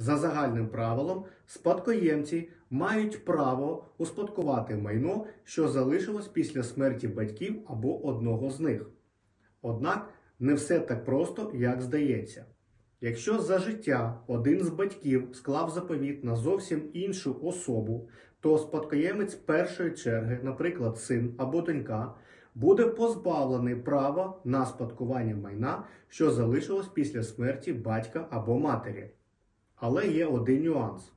За загальним правилом, спадкоємці мають право успадкувати майно, що залишилось після смерті батьків або одного з них. Однак не все так просто, як здається. Якщо за життя один з батьків склав заповіт на зовсім іншу особу, то спадкоємець першої черги, наприклад, син або донька, буде позбавлений права на спадкування майна, що залишилось після смерті батька або матері. Але є один нюанс.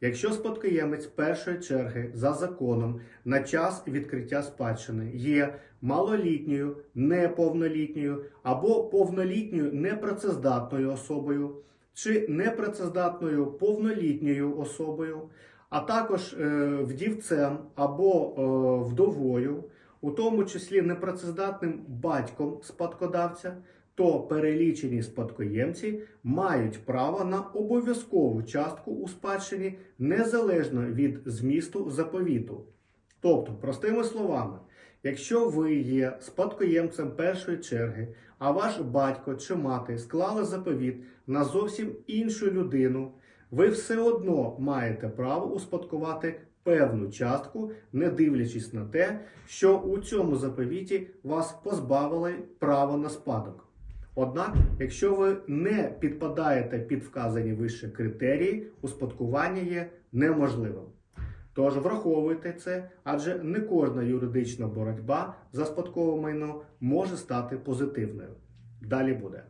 Якщо спадкоємець першої черги за законом на час відкриття спадщини є малолітньою, неповнолітньою або повнолітньою непрацездатною особою, чи непрацездатною повнолітньою особою, а також е, вдівцем або е, вдовою, у тому числі непрацездатним батьком спадкодавця, то перелічені спадкоємці мають право на обов'язкову частку у спадщині незалежно від змісту заповіту. Тобто, простими словами, якщо ви є спадкоємцем першої черги, а ваш батько чи мати склали заповіт на зовсім іншу людину, ви все одно маєте право успадкувати певну частку, не дивлячись на те, що у цьому заповіті вас позбавили права на спадок. Однак, якщо ви не підпадаєте під вказані вище критерії, успадкування є неможливим. Тож враховуйте це, адже не кожна юридична боротьба за спадкове майно може стати позитивною. Далі буде.